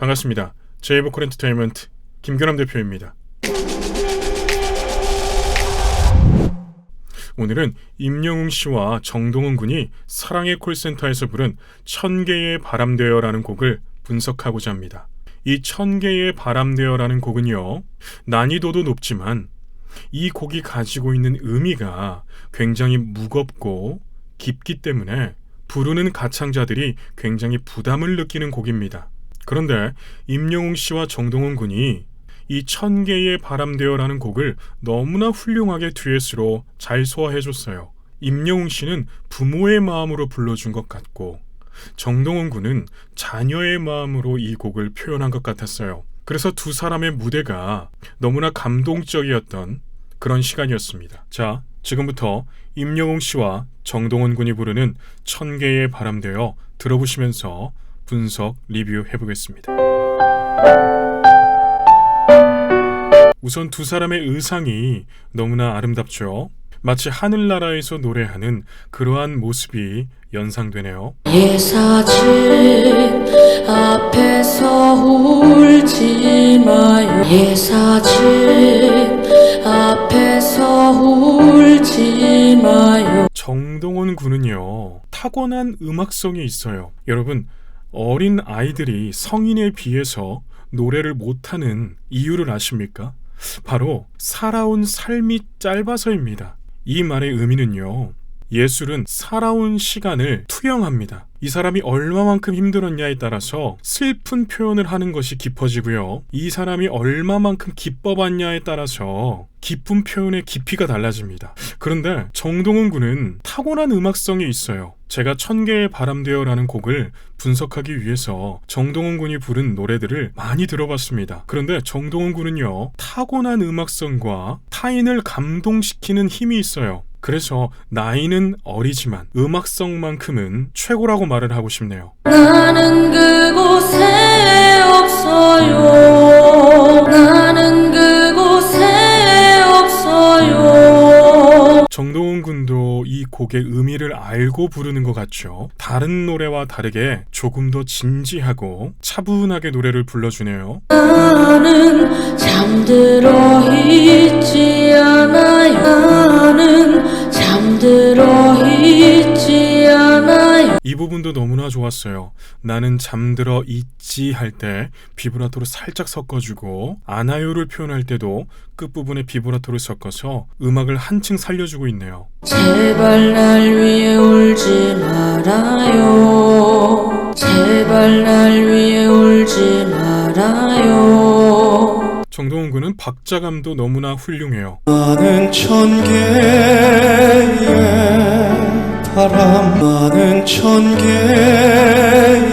반갑습니다. 제이버콜 엔터테인먼트 김규남 대표입니다. 오늘은 임영웅 씨와 정동원 군이 사랑의 콜센터에서 부른 천 개의 바람 되어라는 곡을 분석하고자 합니다. 이 천 개의 바람 되어라는 곡은요 난이도도 높지만 이 곡이 가지고 있는 의미가 굉장히 무겁고 깊기 때문에 부르는 가창자들이 굉장히 부담을 느끼는 곡입니다. 그런데 임영웅 씨와 정동원 군이 이 천 개의 바람되어라는 곡을 너무나 훌륭하게 듀엣으로 잘 소화해줬어요. 임영웅 씨는 부모의 마음으로 불러준 것 같고 정동원 군은 자녀의 마음으로 이 곡을 표현한 것 같았어요. 그래서 두 사람의 무대가 너무나 감동적이었던 그런 시간이었습니다. 자, 지금부터 임영웅 씨와 정동원 군이 부르는 천 개의 바람되어 들어보시면서 분석 리뷰해 보겠습니다. 우선 두 사람의 의상이 너무나 아름답죠. 마치 하늘나라에서 노래하는 그러한 모습이 연상되네요. 예사집 앞에서 울지 마요 예사집 앞에서 울지 마요 정동원 군은요 타고난 음악성이 있어요. 여러분 어린 아이들이 성인에 비해서 노래를 못하는 이유를 아십니까? 바로 살아온 삶이 짧아서입니다. 이 말의 의미는요. 예술은 살아온 시간을 투영합니다. 이 사람이 얼마만큼 힘들었냐에 따라서 슬픈 표현을 하는 것이 깊어지고요. 이 사람이 얼마만큼 기뻐봤냐에 따라서 기쁜 표현의 깊이가 달라집니다. 그런데 정동원 군은 타고난 음악성이 있어요. 제가 천 개의 바람 되어라는 곡을 분석하기 위해서 정동원 군이 부른 노래들을 많이 들어봤습니다. 그런데 정동원 군은요, 타고난 음악성과 타인을 감동시키는 힘이 있어요. 그래서 나이는 어리지만 음악성만큼은 최고라고 말을 하고 싶네요. 나는 그곳에 없어요 나는 그곳에 없어요 정동원 군도 이 곡의 의미를 알고 부르는 것 같죠. 다른 노래와 다르게 조금 더 진지하고 차분하게 노래를 불러주네요. 나는 잠들어 있지 않아요 나는 잠들어 있지 이 부분도 너무나 좋았어요. 나는 잠들어 있지 할 때 비브라토를 살짝 섞어주고 아나요를 표현할 때도 끝부분에 비브라토를 섞어서 음악을 한층 살려주고 있네요. 제발 날 위해 울지 말아요 제발 날 위해 울지 말아요 정동원 군은 박자감도 너무나 훌륭해요. 많은 천 개의 바람 많은 천 개의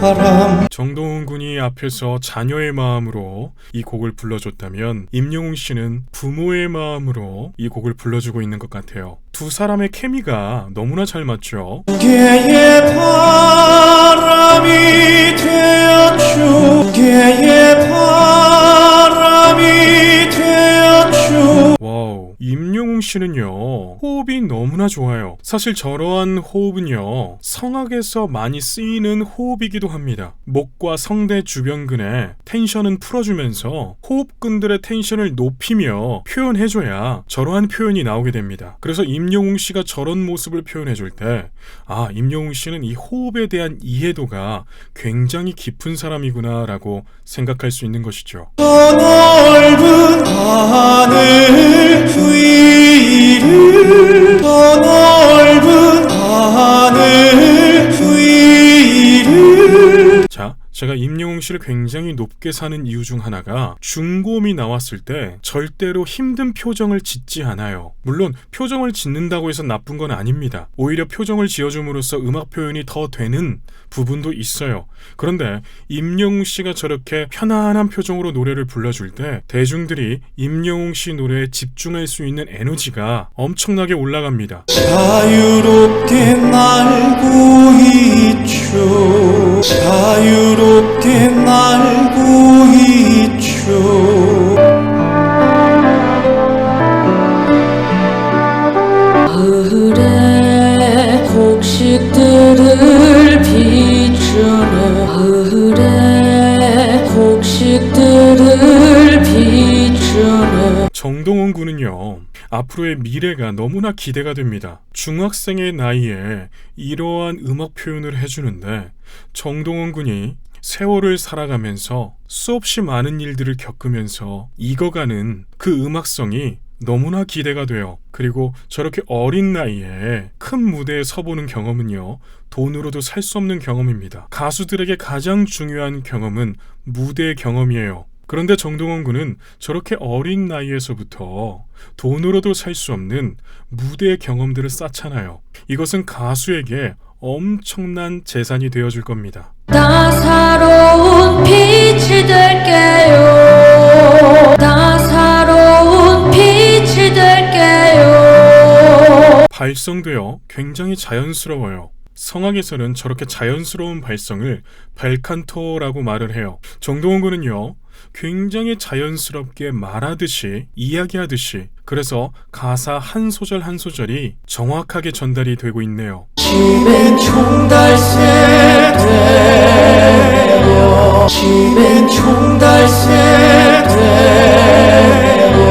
바람 정동훈 군이 앞에서 자녀의 마음으로 이 곡을 불러줬다면 임영웅 씨는 부모의 마음으로 이 곡을 불러주고 있는 것 같아요. 두 사람의 케미가 너무나 잘 맞죠. 개의 바람이 되었죠 개의 바람이 되었죠 와우, 임 영웅 씨는요, 호흡이 너무나 좋아요. 사실 저러한 호흡은요, 성악에서 많이 쓰이는 호흡이기도 합니다. 목과 성대 주변근의 텐션은 풀어주면서 호흡근들의 텐션을 높이며 표현해줘야 저러한 표현이 나오게 됩니다. 그래서 임영웅 씨가 저런 모습을 표현해줄 때, 아, 임영웅 씨는 이 호흡에 대한 이해도가 굉장히 깊은 사람이구나라고 생각할 수 있는 것이죠. 저 넓은 하늘 위 제가 임영웅 씨를 굉장히 높게 사는 이유 중 하나가 중고음이 나왔을 때 절대로 힘든 표정을 짓지 않아요. 물론 표정을 짓는다고 해서 나쁜 건 아닙니다. 오히려 표정을 지어줌으로써 음악 표현이 더 되는 부분도 있어요. 그런데 임영웅 씨가 저렇게 편안한 표정으로 노래를 불러줄 때 대중들이 임영웅 씨 노래에 집중할 수 있는 에너지가 엄청나게 올라갑니다. 자유롭게 날고 있죠 자유롭게 외롭게 날고 있죠 가을에 곡식들을 비추는 가을에 곡식들을 비추는 정동원 군은요 앞으로의 미래가 너무나 기대가 됩니다. 중학생의 나이에 이러한 음악 표현을 해주는데 정동원 군이 세월을 살아가면서 수없이 많은 일들을 겪으면서 익어가는 그 음악성이 너무나 기대가 돼요. 그리고 저렇게 어린 나이에 큰 무대에 서보는 경험은요, 돈으로도 살 수 없는 경험입니다. 가수들에게 가장 중요한 경험은 무대 경험이에요. 그런데 정동원 군은 저렇게 어린 나이에서부터 돈으로도 살 수 없는 무대 경험들을 쌓잖아요. 이것은 가수에게 엄청난 재산이 되어줄 겁니다. 따사로운 빛이 될게요 따사로운 빛이 될게요 발성되어 굉장히 자연스러워요. 성악에서는 저렇게 자연스러운 발성을 벨칸토라고 말을 해요. 정동원 군은요, 굉장히 자연스럽게 말하듯이, 이야기하듯이, 그래서 가사 한 소절 한 소절이 정확하게 전달이 되고 있네요. 치맨 총달새 되려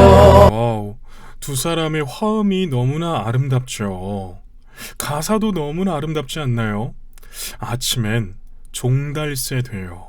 와우, 두 사람의 화음이 너무나 아름답죠. 가사도 너무나 아름답지 않나요? 아침엔 종달새 돼요.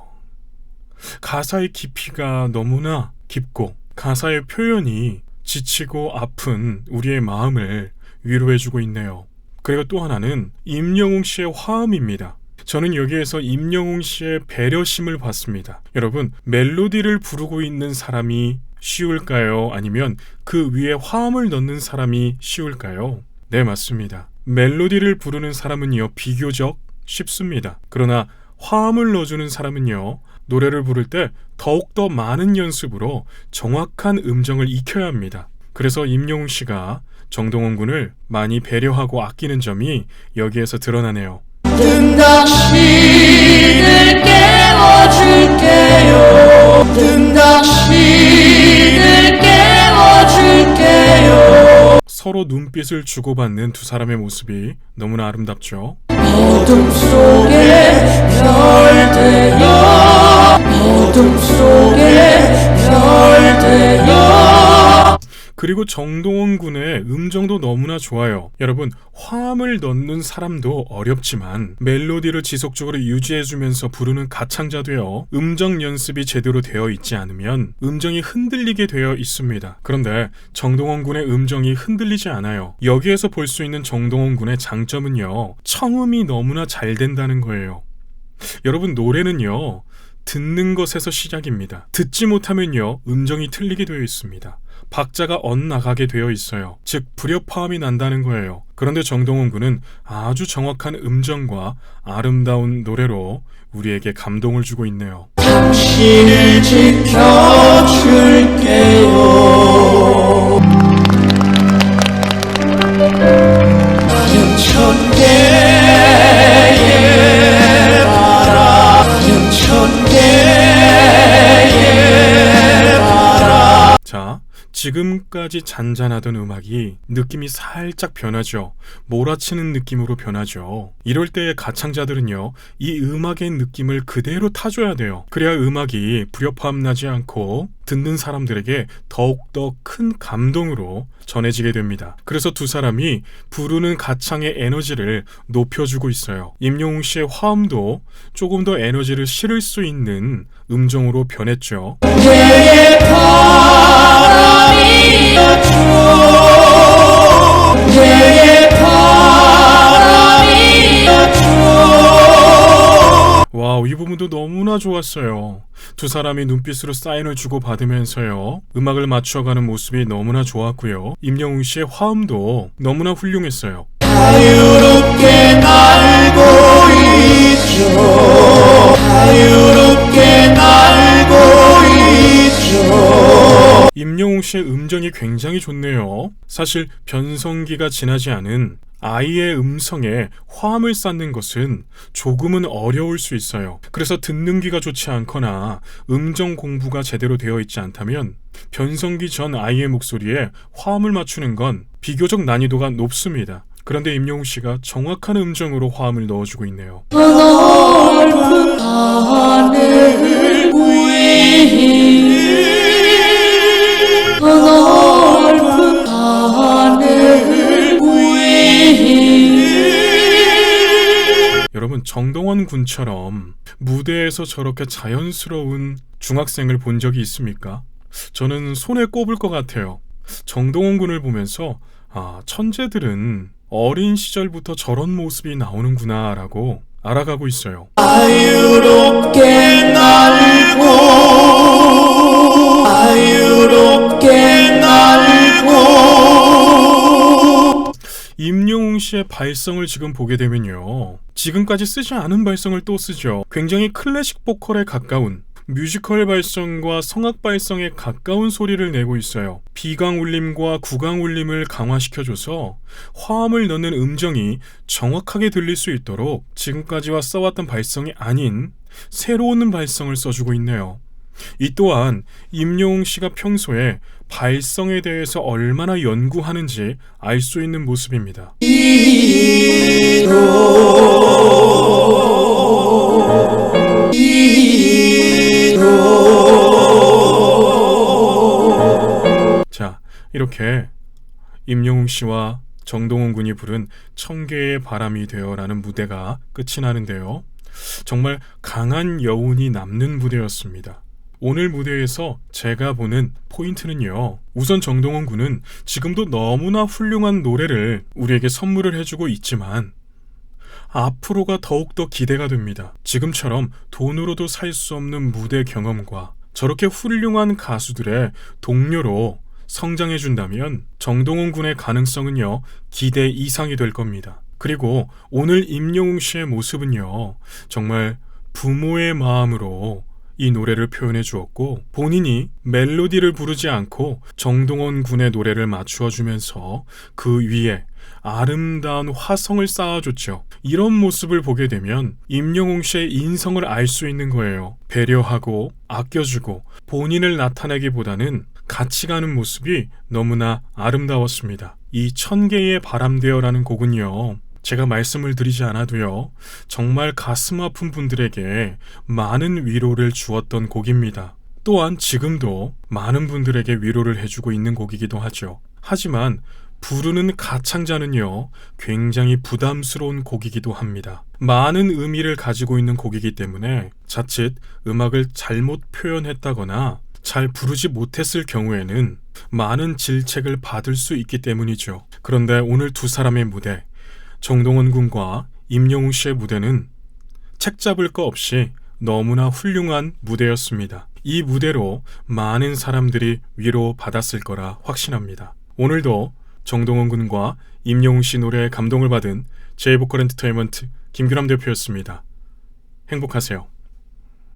가사의 깊이가 너무나 깊고 가사의 표현이 지치고 아픈 우리의 마음을 위로해주고 있네요. 그리고 또 하나는 임영웅 씨의 화음입니다. 저는 여기에서 임영웅 씨의 배려심을 봤습니다. 여러분, 멜로디를 부르고 있는 사람이 쉬울까요? 아니면 그 위에 화음을 넣는 사람이 쉬울까요? 네, 맞습니다. 멜로디를 부르는 사람은요, 비교적 쉽습니다. 그러나 화음을 넣어주는 사람은요, 노래를 부를 때 더욱더 많은 연습으로 정확한 음정을 익혀야 합니다. 그래서 임영웅 씨가 정동원 군을 많이 배려하고 아끼는 점이 여기에서 드러나네요. 뜬 당신을 깨워줄게요. 뜬 당신을 깨워줄게요. 서로 눈빛을 주고받는 두 사람의 모습이 너무나 아름답죠. 어둠 속에 별 되어 어둠 속에 별 되어 그리고 정동원 군의 음정도 너무나 좋아요. 여러분, 화음을 넣는 사람도 어렵지만 멜로디를 지속적으로 유지해주면서 부르는 가창자도요. 음정 연습이 제대로 되어 있지 않으면 음정이 흔들리게 되어 있습니다. 그런데 정동원 군의 음정이 흔들리지 않아요. 여기에서 볼 수 있는 정동원 군의 장점은요. 청음이 너무나 잘 된다는 거예요. 여러분, 노래는요. 듣는 것에서 시작입니다. 듣지 못하면요, 음정이 틀리게 되어 있습니다. 박자가 엇나가게 되어 있어요. 즉, 불협화음이 난다는 거예요. 그런데 정동원 군은 아주 정확한 음정과 아름다운 노래로 우리에게 감동을 주고 있네요. 지금까지 잔잔하던 음악이 느낌이 살짝 변하죠. 몰아치는 느낌으로 변하죠. 이럴 때의 가창자들은요, 이 음악의 느낌을 그대로 타줘야 돼요. 그래야 음악이 불협화음 나지 않고 듣는 사람들에게 더욱더 큰 감동으로 전해지게 됩니다. 그래서 두 사람이 부르는 가창의 에너지를 높여주고 있어요. 임영웅 씨의 화음도 조금 더 에너지를 실을 수 있는 음정으로 변했죠. 너무나 좋았어요. 두 사람이 눈빛으로 사인을 주고 받으면서요. 음악을 맞춰가는 모습이 너무나 좋았고요. 임영웅 씨의 화음도 너무나 훌륭했어요. 자유롭게 날고 있죠 자유롭게 날 씨의 음정이 굉장히 좋네요. 사실 변성기가 지나지 않은 아이의 음성에 화음을 쌓는 것은 조금은 어려울 수 있어요. 그래서 듣는 귀가 좋지 않거나 음정 공부가 제대로 되어 있지 않다면 변성기 전 아이의 목소리에 화음을 맞추는 건 비교적 난이도가 높습니다. 그런데 임영웅 씨가 정확한 음정으로 화음을 넣어주고 있네요. 여러분 정동원 군처럼 무대에서 저렇게 자연스러운 중학생을 본 적이 있습니까? 저는 손에 꼽을 것 같아요. 정동원 군을 보면서 아 천재들은 어린 시절부터 저런 모습이 나오는구나라고 알아가고 있어요. 자유롭게 날고 임영웅 씨의 발성을 지금 보게 되면요. 지금까지 쓰지 않은 발성을 또 쓰죠. 굉장히 클래식 보컬에 가까운 뮤지컬 발성과 성악 발성에 가까운 소리를 내고 있어요. 비강 울림과 구강 울림을 강화시켜줘서 화음을 넣는 음정이 정확하게 들릴 수 있도록 지금까지와 써왔던 발성이 아닌 새로운 발성을 써주고 있네요. 이 또한 임영웅 씨가 평소에 발성에 대해서 얼마나 연구하는지 알 수 있는 모습입니다. 자, 이렇게 임영웅 씨와 정동원 군이 부른 청개의 바람이 되어라는 무대가 끝이 나는데요. 정말 강한 여운이 남는 무대였습니다. 오늘 무대에서 제가 보는 포인트는요. 우선 정동원 군은 지금도 너무나 훌륭한 노래를 우리에게 선물을 해주고 있지만 앞으로가 더욱더 기대가 됩니다. 지금처럼 돈으로도 살 수 없는 무대 경험과 저렇게 훌륭한 가수들의 동료로 성장해준다면 정동원 군의 가능성은요, 기대 이상이 될 겁니다. 그리고 오늘 임영웅 씨의 모습은요, 정말 부모의 마음으로 이 노래를 표현해 주었고, 본인이 멜로디를 부르지 않고 정동원 군의 노래를 맞추어 주면서 그 위에 아름다운 화성을 쌓아줬죠. 이런 모습을 보게 되면 임영웅 씨의 인성을 알 수 있는 거예요. 배려하고 아껴주고 본인을 나타내기보다는 같이 가는 모습이 너무나 아름다웠습니다. 이 천 개의 바람 되어라는 곡은요. 제가 말씀을 드리지 않아도요. 정말 가슴 아픈 분들에게 많은 위로를 주었던 곡입니다. 또한 지금도 많은 분들에게 위로를 해주고 있는 곡이기도 하죠. 하지만 부르는 가창자는요, 굉장히 부담스러운 곡이기도 합니다. 많은 의미를 가지고 있는 곡이기 때문에 자칫 음악을 잘못 표현했다거나 잘 부르지 못했을 경우에는 많은 질책을 받을 수 있기 때문이죠. 그런데 오늘 두 사람의 무대, 정동원 군과 임영웅 씨의 무대는 책 잡을 거 없이 너무나 훌륭한 무대였습니다. 이 무대로 많은 사람들이 위로 받았을 거라 확신합니다. 오늘도 정동원 군과 임영웅 씨 노래에 감동을 받은 제이보컬 엔터테인먼트 김규남 대표였습니다. 행복하세요.